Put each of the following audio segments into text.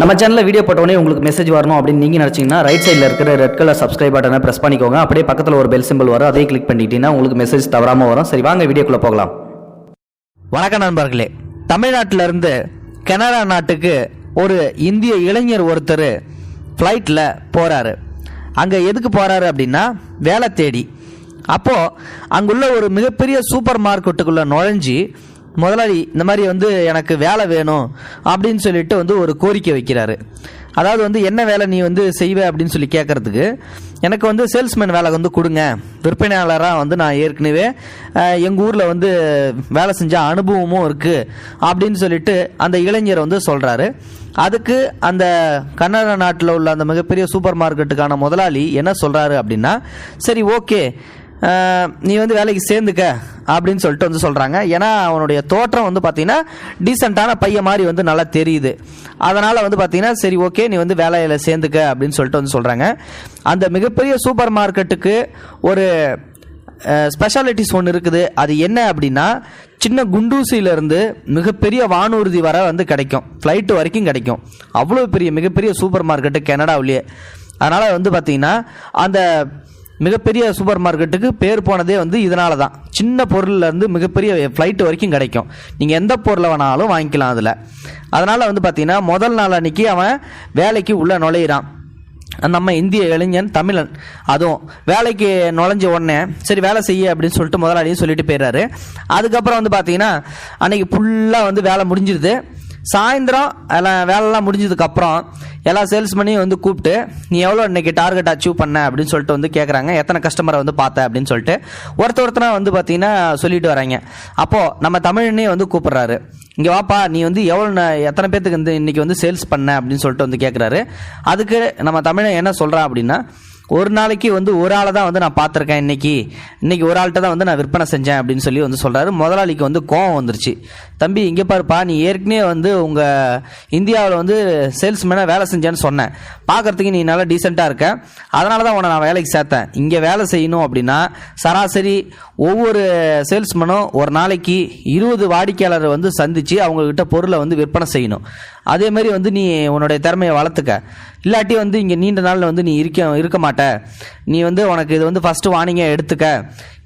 நம்ம சேனலில் வீடியோ போட்டோடனே உங்களுக்கு மெசேஜ் வரணும் அப்படின்னு நீங்கள் நினச்சிங்கன்னா ரைட் சைடில் இருக்கிற ரெட் கலர் சப்ஸ்கிரைப் பட்டனை ப்ரெஸ் பண்ணிக்கோங்க. அப்படியே பக்கத்தில் ஒரு பெல் சிம்பிள் வரும். அதையும் கிளிக் பண்ணிட்டீங்கன்னா உங்களுக்கு மெசேஜ் தவறாமல் வரும். சரி வாங்க வீடியோக்குள்ளே போகலாம். வணக்கம் நண்பர்களே. தமிழ்நாட்டிலிருந்து கனடா நாட்டுக்கு ஒரு இந்திய இளைஞர் ஒருத்தர் ஃப்ளைட்டில் போகிறாரு அங்கே எதுக்கு போகிறாரு அப்படின்னா வேலை தேடி. அப்போது அங்குள்ள ஒரு மிகப்பெரிய சூப்பர் மார்க்கெட்டுக்குள்ளே நுழைஞ்சி முதலாளி இந்த மாதிரி வந்து எனக்கு வேலை வேணும் அப்படின்னு சொல்லிட்டு வந்து ஒரு கோரிக்கை வைக்கிறாரு. அதாவது வந்து என்ன வேலை நீ வந்து செய்வே? அப்படின்னு சொல்லி கேட்குறதுக்கு எனக்கு வந்து சேல்ஸ்மேன் வேலை வந்து கொடுங்க. விற்பனையாளராக வந்து நான் ஏற்கனவே எங்கள் ஊரில் வந்து வேலை செஞ்ச அனுபவமும் இருக்குது அப்படின்னு சொல்லிட்டு அந்த இளைஞர் வந்து சொல்கிறாரு அதுக்கு அந்த கன்னட நாட்டில் உள்ள அந்த மிகப்பெரிய சூப்பர் மார்க்கெட்டுக்கான முதலாளி என்ன சொல்கிறாரு அப்படின்னா சரி ஓகே. நீ வந்து வேலைக்கு சேர்ந்துக்க அப்படின்னு சொல்லிட்டு வந்து சொல்கிறாங்க ஏன்னா அவனுடைய தோற்றம் வந்து பார்த்தீங்கன்னா டீசெண்டான பையன் மாதிரி வந்து நல்லா தெரியுது. அதனால் வந்து பார்த்தீங்கன்னா சரி ஓகே நீ வந்து வேலையில் சேர்ந்துக்க அப்படின்னு சொல்லிட்டு வந்து சொல்கிறாங்க அந்த மிகப்பெரிய சூப்பர் மார்க்கெட்டுக்கு ஒரு ஸ்பெஷாலிட்டிஸ் ஒன்று இருக்குது. அது என்ன அப்படின்னா சின்ன குண்டூசியிலேருந்து மிகப்பெரிய வானூர்தி வர வந்து கிடைக்கும். ஃப்ளைட்டு வரைக்கும் கிடைக்கும். அவ்வளோ பெரிய மிகப்பெரிய சூப்பர் மார்க்கெட்டு கனடாவிலேயே. அதனால் வந்து பார்த்திங்கன்னா அந்த மிகப்பெரிய சூப்பர் மார்க்கெட்டுக்கு பேர் போனதே வந்து இதனால தான் சின்ன பொருள்லேருந்து மிகப்பெரிய ஃப்ளைட்டு வரைக்கும் கிடைக்கும். நீங்கள் எந்த பொருளை வேணாலும் வாங்கிக்கலாம் அதில். அதனால் வந்து பார்த்தீங்கன்னா முதல் நாள் அன்றைக்கி அவன் வேலைக்கு உள்ளே நுழையிறான். நம்ம இந்திய இளைஞன் தமிழன். அதுவும் வேலைக்கு நுழைஞ்ச உடனே சரி வேலை செய்ய அப்படின்னு சொல்லிட்டு முதலாளியும் சொல்லிட்டு போயிடுறாரு. அதுக்கப்புறம் வந்து பார்த்தீங்கன்னா அன்னைக்கு ஃபுல்லாக வந்து வேலை முடிஞ்சிருது. சாயந்தரம் எல்லாம் வேலைலாம் முடிஞ்சதுக்கப்புறம் எல்லா சேல்ஸ்மேனையும் வந்து கூப்பிட்டு நீ எவ்வளோ இன்றைக்கி டார்கெட் அச்சீவ் பண்ண? அப்படின்னு சொல்லிட்டு வந்து கேட்குறாங்க எத்தனை கஸ்டமரை வந்து பார்த்த அப்படின்னு சொல்லிட்டு ஒருத்த ஒருத்தனா வந்து பார்த்தீங்கன்னா சொல்லிட்டு வராங்க. அப்போது நம்ம தமிழனே வந்து கூப்பிட்றாரு. இங்கே வாப்பா நீ வந்து எவ்வளோ எத்தனை பேர்த்துக்கு வந்து இன்றைக்கி வந்து சேல்ஸ் பண்ண? அப்படின்னு சொல்லிட்டு வந்து கேட்குறாரு அதுக்கு நம்ம தமிழன் என்ன சொல்கிறான் அப்படின்னா ஒரு நாளைக்கு வந்து ஒரு ஆளை தான் வந்து நான் பார்த்துருக்கேன் இன்னைக்கு. இன்னைக்கு ஒரு ஆள்கிட்ட தான் வந்து நான் விற்பனை செஞ்சேன் அப்படின்னு சொல்லி வந்து சொல்கிறாரு முதலாளிக்கு வந்து கோவம் வந்துருச்சு. தம்பி இங்கே பாருப்பா நீ ஏற்கனவே வந்து உங்கள் இந்தியாவில் வந்து சேல்ஸ்மேனாக வேலை செஞ்சேன்னு சொன்னேன் பார்க்குறதுக்கு நீ நல்லா டீசெண்டாக இருக்க. அதனால தான் உன்னை நான் வேலைக்கு சேர்த்தேன். இங்கே வேலை செய்யணும் அப்படின்னா சராசரி ஒவ்வொரு சேல்ஸ்மேனும் ஒரு நாளைக்கு இருபது வாடிக்கையாளரை வந்து சந்தித்து அவங்கக்கிட்ட பொருளை வந்து விற்பனை செய்யணும். அதே மாதிரி வந்து நீ உன்னுடைய திறமையை வளர்த்துக்க. இல்லாட்டி வந்து இங்கே நீண்ட நாளில் வந்து நீ இருக்க இருக்க மாட்ட. நீ வந்து உனக்கு இது வந்து ஃபஸ்ட்டு வார்னிங்காக எடுத்துக்க.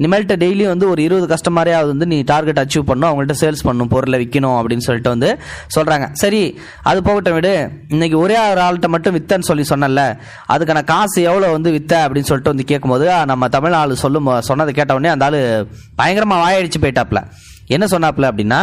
இனிமேல்கிட்ட டெய்லியும் வந்து ஒரு இருபது கஸ்டமரையாவது வந்து நீ டார்கெட் அச்சீவ் பண்ணும் அவங்கள்ட்ட சேல்ஸ் பண்ணும் பொருளை விற்கணும் அப்படின்னு சொல்லிட்டு வந்து சொல்கிறாங்க சரி அது போகட்டும் விடு. இன்னைக்கு ஒரே ஒரு ஆள்கிட்ட மட்டும் வித்தன்னு சொல்லி சொன்னல அதுக்கான காசு எவ்வளோ வந்து வித்த அப்படின்னு சொல்லிட்டு வந்து கேட்கும்போது நம்ம தமிழ் ஆள் சொல்லும் சொன்னதை கேட்டவுடனே அந்த ஆள் பயங்கரமாக வாயடிச்சு போயிட்டாப்ல. என்ன சொன்னாப்ல அப்படின்னா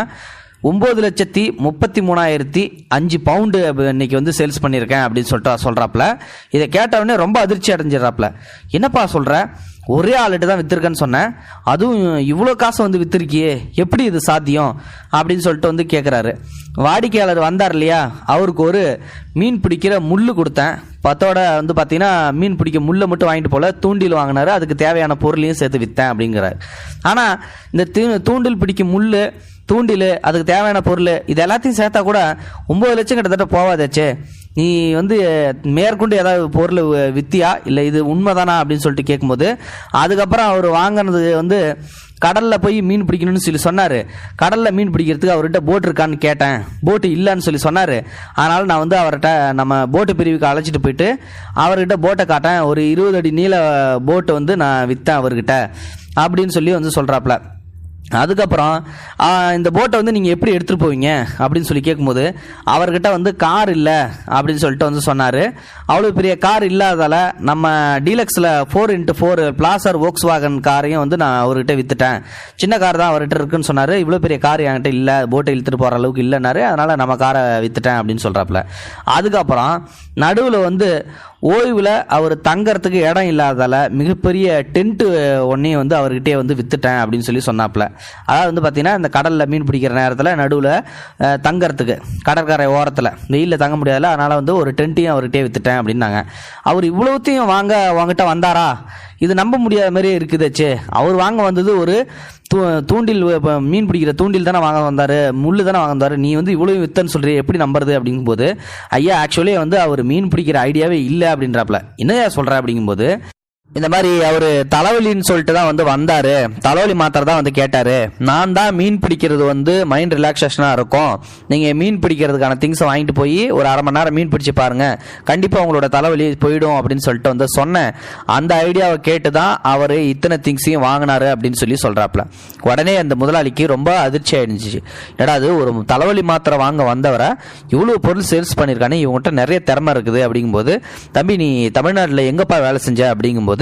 ஒம்பது லட்சத்தி முப்பத்தி மூணாயிரத்தி அஞ்சு பவுண்டு இன்னைக்கு வந்து சேல்ஸ் பண்ணியிருக்கேன் அப்படின்னு சொல்லிட்டு சொல்கிறாப்புல இதை கேட்டவுடனே ரொம்ப அதிர்ச்சி அடைஞ்சிடறாப்புல. என்னப்பா சொல்கிற ஒரே ஆளுட்டு தான் வித்திருக்கேன்னு சொன்னேன். அதுவும் இவ்வளோ காசு வந்து வித்திருக்கியே எப்படி இது சாத்தியம்? அப்படின்னு சொல்லிட்டு வந்து கேட்குறாரு வாடிக்கையாளர் வந்தார் இல்லையா? அவருக்கு ஒரு மீன் பிடிக்கிற முள்ளு கொடுத்தேன். பத்தோட வந்து பார்த்தீங்கன்னா மீன் பிடிக்க முள்ளை மட்டும் வாங்கிட்டு போல தூண்டில் வாங்கினாரு. அதுக்கு தேவையான பொருளையும் சேர்த்து விற்றேன் அப்படிங்கிறார். ஆனால் இந்த தூ- தூண்டில் பிடிக்கும் முள்ளு தூண்டில் அதுக்கு தேவையான பொருள் இது எல்லாத்தையும் சேர்த்தா கூட ஒம்பது லட்சம் கிட்டத்தட்ட போவாதாச்சே நீ வந்து மேற்கொண்டு ஏதாவது பொருள் வித்தியா? இல்லை இது உண்மைதானா? அப்படின்னு சொல்லிட்டு கேட்கும்போது அதுக்கப்புறம் அவர் வாங்கினது வந்து கடலில் போய் மீன் பிடிக்கணும்னு சொல்லி சொன்னார். கடலில் மீன் பிடிக்கிறதுக்கு அவர்கிட்ட போட் இருக்கான்னு கேட்டேன். போட்டு இல்லைன்னு சொல்லி சொன்னார். அதனால் நான் வந்து அவர்கிட்ட நம்ம போட்டு பிரிவுக்கு அழைச்சிட்டு போயிட்டு அவர்கிட்ட போட்டை காட்டேன். ஒரு இருபது அடி நீள போட்டை வந்து நான் விற்றேன் அவர்கிட்ட. அப்படின்னு சொல்லி வந்து சொல்கிறாப்புல அதுக்கப்புறம் இந்த போட்டை வந்து நீங்கள் எப்படி எடுத்துகிட்டு போவீங்க? அப்படின்னு சொல்லி கேட்கும்போது அவர்கிட்ட வந்து கார் இல்லை அப்படின்னு சொல்லிட்டு வந்து சொன்னார். அவ்வளோ பெரிய கார் இல்லாதால நம்ம டீலக்ஸில் four into four Blazer Volkswagen காரையும் வந்து நான் அவர்கிட்ட வித்துட்டேன். சின்ன கார் தான் அவர்கிட்ட இருக்குன்னு சொன்னார். இவ்வளோ பெரிய கார் என்கிட்ட இல்லை போட்டை இழுத்துட்டு போகிற அளவுக்கு இல்லைனாரு அதனால் நம்ம காரை வித்துட்டேன் அப்படின்னு சொல்கிறாப்புல அதுக்கப்புறம் நடுவில் வந்து ஓய்வில் அவர் தங்கறதுக்கு இடம் இல்லாததால் மிகப்பெரிய டென்ட்டு ஒன்றையும் வந்து அவர்கிட்டே வந்து வித்துட்டேன் அப்படின்னு சொல்லி சொன்னாப்புல. அதாவது வந்து பார்த்தீங்கன்னா இந்த கடலில் மீன் பிடிக்கிற நேரத்தில் நடுவில் தங்கறதுக்கு கடற்கரை ஓரத்தில். வெயிலில் தங்க முடியாதுல அதனால் வந்து ஒரு டென்ட்டையும் அவர்கிட்டே வித்துட்டேன் அப்படின்னாங்க. அவர் இவ்வளோத்தையும் வாங்க உங்ககிட்ட வந்தாரா? இது நம்ப முடியாத மாதிரியே இருக்குதாச்சே அவர் வாங்க வந்தது ஒரு தூ தூண்டில் இப்போ மீன் பிடிக்கிற தூண்டில் தானே வாங்க வந்தார் முள் தானே வாங்க வந்தார் நீ வந்து இவ்வளோ வித்தன்னு சொல்கிறீ எப்படி நம்புறது அப்படிங்கும்போது ஐயா ஆக்சுவலி வந்து அவர் மீன் பிடிக்கிற ஐடியாவே இல்லை அப்படின்றாப்புல என்னையா சொல்கிற அப்படிங்கும்போது இந்த மாதிரி அவர் தலைவலின்னு சொல்லிட்டு தான் வந்து வந்தார். தலைவலி மாத்திரை தான் வந்து கேட்டார். நான் தான் மீன் பிடிக்கிறது வந்து மைண்ட் ரிலாக்ஸேஷனாக இருக்கும். நீங்கள் மீன் பிடிக்கிறதுக்கான திங்ஸை வாங்கிட்டு போய் ஒரு அரை மணி நேரம் மீன் பிடிச்சி பாருங்கள் கண்டிப்பாக உங்களோட தலைவலி போயிடும் அப்படின்னு சொல்லிட்டு வந்து சொன்னேன். அந்த ஐடியாவை கேட்டு தான் அவர் இத்தனை திங்ஸையும் வாங்கினாரு அப்படின்னு சொல்லி சொல்கிறாப்புல உடனே அந்த முதலாளிக்கு ரொம்ப அதிர்ச்சி ஆயிடுச்சு. ஏடா அது ஒரு தலைவலி மாத்திரை வாங்க வந்தவரை இவ்வளோ பொருள் சேல்ஸ் பண்ணியிருக்கானே இவங்ககிட்ட நிறைய திறமை இருக்குது அப்படிங்கும்போது தம்பி நீ தமிழ்நாட்டில் எங்கப்பா வேலை செஞ்ச? அப்படிங்கும்போது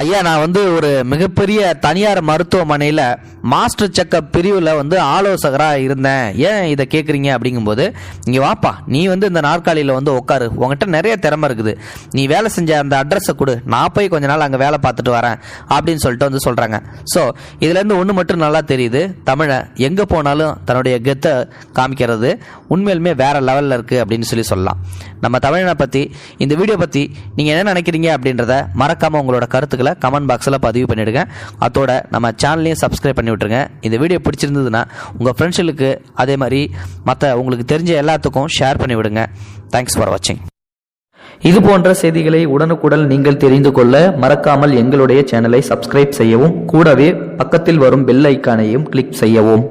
ஐயா நான் வந்து ஒரு மிகப்பெரிய தனியார் மருத்துவமனையில் மாஸ்டர் செக்கப் பிரிவில் வந்து ஆலோசகராக இருந்தேன். ஏன் இதை கேட்குறீங்க அப்படிங்கும்போது இங்கே வாப்பா நீ வந்து இந்த நாற்காலியில் வந்து உட்காரு உங்ககிட்ட நிறைய திறமை இருக்குது. நீ வேலை செஞ்ச அந்த அட்ரஸை கொடு. நான் போய் கொஞ்ச நாள் அங்கே வேலை பார்த்துட்டு வரேன் அப்படின்னு சொல்லிட்டு வந்து சொல்கிறாங்க ஸோ இதுலேருந்து ஒன்று மட்டும் நல்லா தெரியுது. தமிழை எங்கே போனாலும் தன்னுடைய கெத்தை காமிக்கிறது உண்மையிலுமே வேறு லெவலில் இருக்குது அப்படின்னு சொல்லி சொல்லலாம். நம்ம தமிழனை பற்றி இந்த வீடியோ பற்றி நீங்கள் என்ன நினைக்கிறீங்க அப்படின்றத மறக்காமல் உங்களோட கருத்துக்களை கமெண்ட் பாக்ஸில் பதிவு பண்ணிவிடுங்க அதோட நம்ம சேனலையும் சப்ஸ்கிரைப் பண்ணி விட்டுருங்க. இந்த வீடியோ பிடிச்சிருந்ததுன்னா உங்கள் ஃப்ரெண்ட்ஸுகளுக்கு அதே மாதிரி மற்ற உங்களுக்கு தெரிஞ்ச எல்லாத்துக்கும் ஷேர் பண்ணி விடுங்க. தேங்க்ஸ் ஃபார் வாட்சிங் இது போன்ற செய்திகளை உடனுக்குடன் நீங்கள் தெரிந்து கொள்ள மறக்காமல் எங்களுடைய சேனலை சப்ஸ்கிரைப் செய்யவும் கூடவே பக்கத்தில் வரும் பெல் ஐக்கானையும் கிளிக் செய்யவும்.